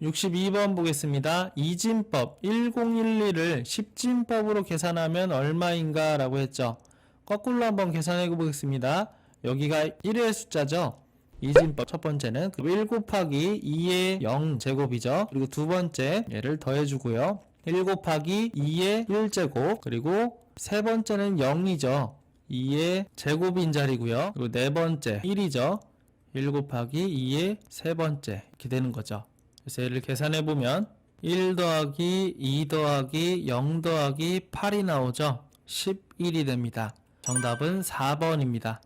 (62번) 보겠습니다. 이진법 (1011을) (10진법으로) 계산하면 얼마인가 라고 했죠. 거꾸로 한번 계산해 보겠습니다. 여기가 1의 숫자죠? 이진법 첫 번째는 1 곱하기 2의 0 제곱이죠. 그리고 두 번째 얘를 더해주고요. 1 곱하기 2의 1제곱 그리고 세 번째는 0이죠 2의 제곱인 자리고요. 그리고 네 번째 1이죠. 1 곱하기 2의 세 번째 이렇게 되는 거죠. 그래서 얘를 계산해 보면 1 더하기 2 더하기 0 더하기 8이 나오죠. 11이 됩니다. 정답은 4번입니다.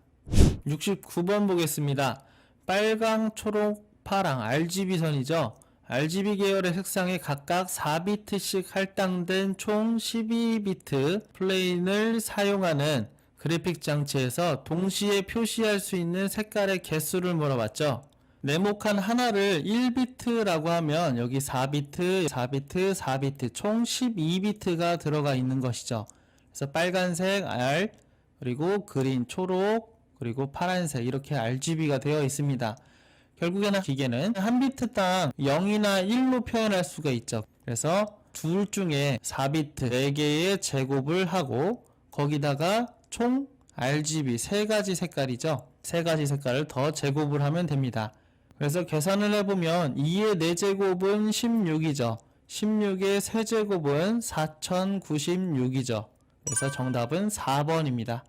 69번 보겠습니다. 빨강, 초록, 파랑 RGB 선이죠. RGB 계열의 색상에 각각 4비트씩 할당된 총 12비트 플레인을 사용하는 그래픽 장치에서 동시에 표시할 수 있는 색깔의 개수를 물어봤죠. 네모칸 하나를 1비트라고 하면 여기 4비트, 4비트, 4비트 총 12비트가 들어가 있는 것이죠. 그래서 빨간색 R 그리고 그린 초록 그리고 파란색 이렇게 RGB가 되어 있습니다. 결국에는 기계는 한 비트당 0이나 1로 표현할 수가 있죠. 그래서 둘 중에 4비트 4개의 제곱을 하고 거기다가 총 RGB 세 가지 색깔이죠. 세 가지 색깔을 더 제곱을 하면 됩니다. 그래서 계산을 해보면 2의 4제곱은 16이죠. 16의 세제곱은 4096이죠. 그래서 정답은 4번입니다.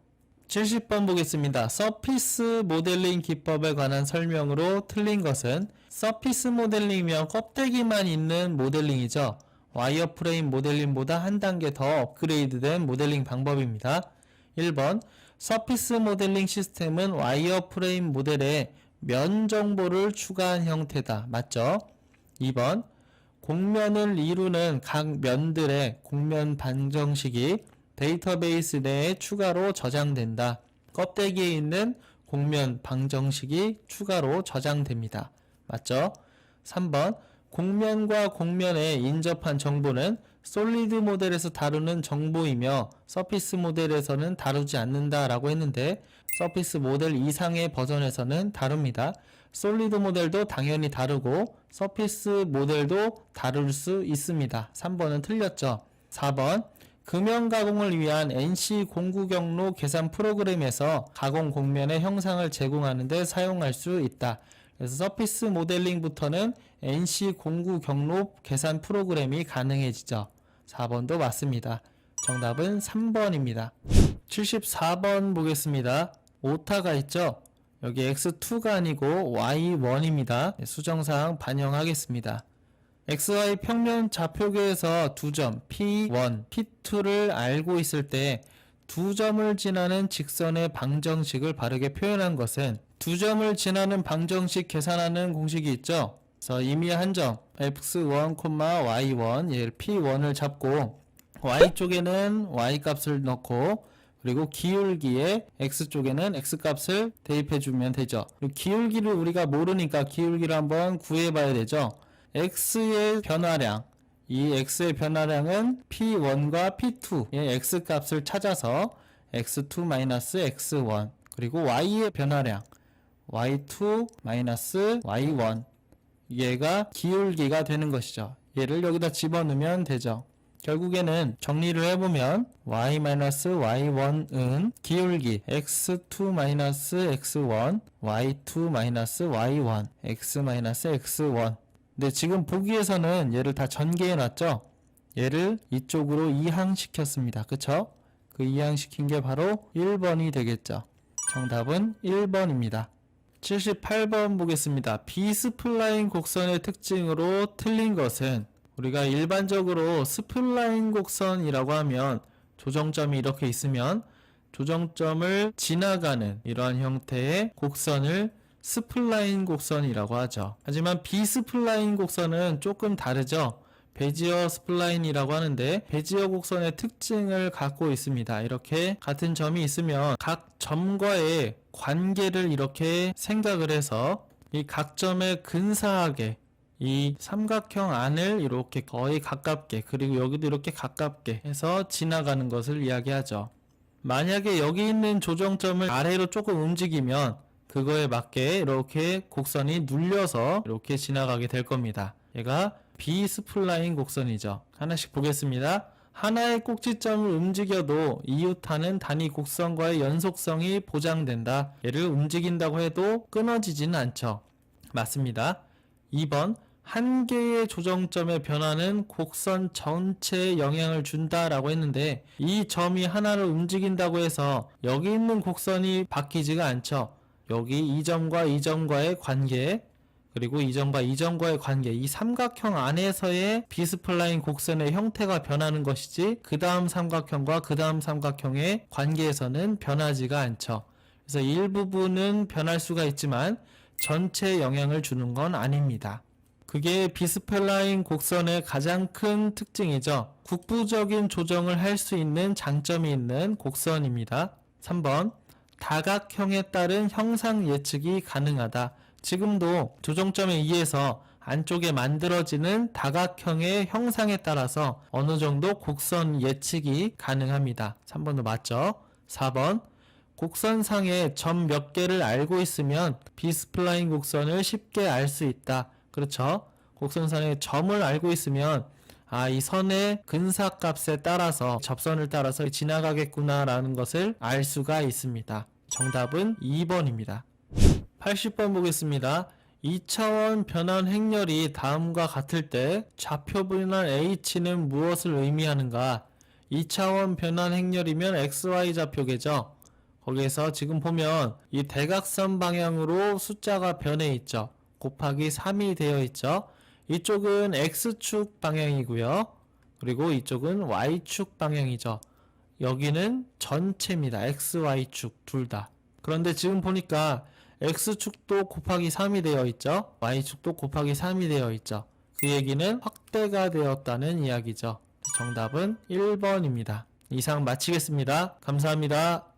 70번 보겠습니다. 서피스 모델링 기법에 관한 설명으로 틀린 것은 서피스 모델링이면 껍데기만 있는 모델링이죠. 와이어프레임 모델링보다 한 단계 더 업그레이드된 모델링 방법입니다. 1번 서피스 모델링 시스템은 와이어 프레임 모델에 면 정보를 추가한 형태다. 맞죠? 2번 공면을 이루는 각 면들의 공면 방정식이 데이터베이스 내에 추가로 저장된다. 껍데기에 있는 공면 방정식이 추가로 저장됩니다. 맞죠? 3번 공면과 공면에 인접한 정보는 솔리드 모델에서 다루는 정보이며 서피스 모델에서는 다루지 않는다라고 했는데 서피스 모델 이상의 버전에서는 다룹니다. 솔리드 모델도 당연히 다르고 서피스 모델도 다룰 수 있습니다. 3번은 틀렸죠. 4번 금형 가공을 위한 NC 공구 경로 계산 프로그램에서 가공 공면의 형상을 제공하는 데 사용할 수 있다. 그래서 서피스 모델링부터는 NC 공구 경로 계산 프로그램이 가능해지죠. 4번도 맞습니다. 정답은 3번입니다. 74번 보겠습니다. 오타가 있죠? 여기 x2가 아니고 y1입니다. 수정사항 반영하겠습니다. XY 평면 좌표계에서 두 점 P1, P2를 알고 있을 때 두 점을 지나는 직선의 방정식을 바르게 표현한 것은 두 점을 지나는 방정식 계산하는 공식이 있죠. 그래서 이미 한점 x1, y1 얘를 P1을 잡고 y 쪽에는 y 값을 넣고 그리고 기울기에 x 쪽에는 x 값을 대입해 주면 되죠. 기울기를 우리가 모르니까 기울기를 한번 구해 봐야 되죠. x의 변화량 이 x의 변화량은 p1과 p2의 x 값을 찾아서 x2-x1 그리고 y의 변화량 y2-y1 얘가 기울기가 되는 것이죠. 얘를 여기다 집어넣으면 되죠. 결국에는 정리를 해보면 y-y1은 기울기 x2-x1 y2-y1 x-x1 근데 지금 보기에서는 얘를 다 전개해 놨죠 얘를 이쪽으로 이항시켰습니다 그쵸? 그 이항시킨 게 바로 1번이 되겠죠 정답은 1번입니다 78번 보겠습니다 비스플라인 곡선의 특징으로 틀린 것은 우리가 일반적으로 스플라인 곡선이라고 하면 조정점이 이렇게 있으면 조정점을 지나가는 이러한 형태의 곡선을 스플라인 곡선이라고 하죠. 하지만 비스플라인 곡선은 조금 다르죠. 베지어 스플라인이라고 하는데 베지어 곡선의 특징을 갖고 있습니다. 이렇게 같은 점이 있으면 각 점과의 관계를 이렇게 생각을 해서 이 각 점에 근사하게 이 삼각형 안을 이렇게 거의 가깝게 그리고 여기도 이렇게 가깝게 해서 지나가는 것을 이야기하죠. 만약에 여기 있는 조정점을 아래로 조금 움직이면 그거에 맞게 이렇게 곡선이 눌려서 이렇게 지나가게 될 겁니다. 얘가 비스플라인 곡선이죠. 하나씩 보겠습니다. 하나의 꼭지점을 움직여도 이웃하는 단위 곡선과의 연속성이 보장된다. 얘를 움직인다고 해도 끊어지지는 않죠. 맞습니다. 2번 한 개의 조정점의 변화는 곡선 전체에 영향을 준다라고 했는데 이 점이 하나를 움직인다고 해서 여기 있는 곡선이 바뀌지가 않죠. 여기 이 점과 이 점과의 관계 그리고 이 점과 이 점과의 관계 이 삼각형 안에서의 비스플라인 곡선의 형태가 변하는 것이지 그 다음 삼각형과 그 다음 삼각형의 관계에서는 변하지가 않죠. 그래서 일부분은 변할 수가 있지만 전체에 영향을 주는 건 아닙니다. 그게 비스플라인 곡선의 가장 큰 특징이죠. 국부적인 조정을 할 수 있는 장점이 있는 곡선입니다. 3번 다각형에 따른 형상 예측이 가능하다. 지금도 조정점에 의해서 안쪽에 만들어지는 다각형의 형상에 따라서 어느 정도 곡선 예측이 가능합니다. 3번도 맞죠? 4번 곡선상에 점 몇 개를 알고 있으면 비스플라인 곡선을 쉽게 알 수 있다. 그렇죠? 곡선상에 점을 알고 있으면 아, 이 선의 근사값에 따라서 접선을 따라서 지나가겠구나라는 것을 알 수가 있습니다. 정답은 2번입니다. 80번 보겠습니다. 2차원 변환 행렬이 다음과 같을 때 좌표 분할 h는 무엇을 의미하는가? 2차원 변환 행렬이면 xy 좌표계죠. 거기에서 지금 보면 이 대각선 방향으로 숫자가 변해 있죠. 곱하기 3이 되어 있죠. 이쪽은 x축 방향이고요. 그리고 이쪽은 y축 방향이죠. 여기는 전체입니다. xy축 둘 다. 그런데 지금 보니까 x축도 곱하기 3이 되어 있죠. y축도 곱하기 3이 되어 있죠. 그 얘기는 확대가 되었다는 이야기죠. 정답은 1번입니다. 이상 마치겠습니다. 감사합니다.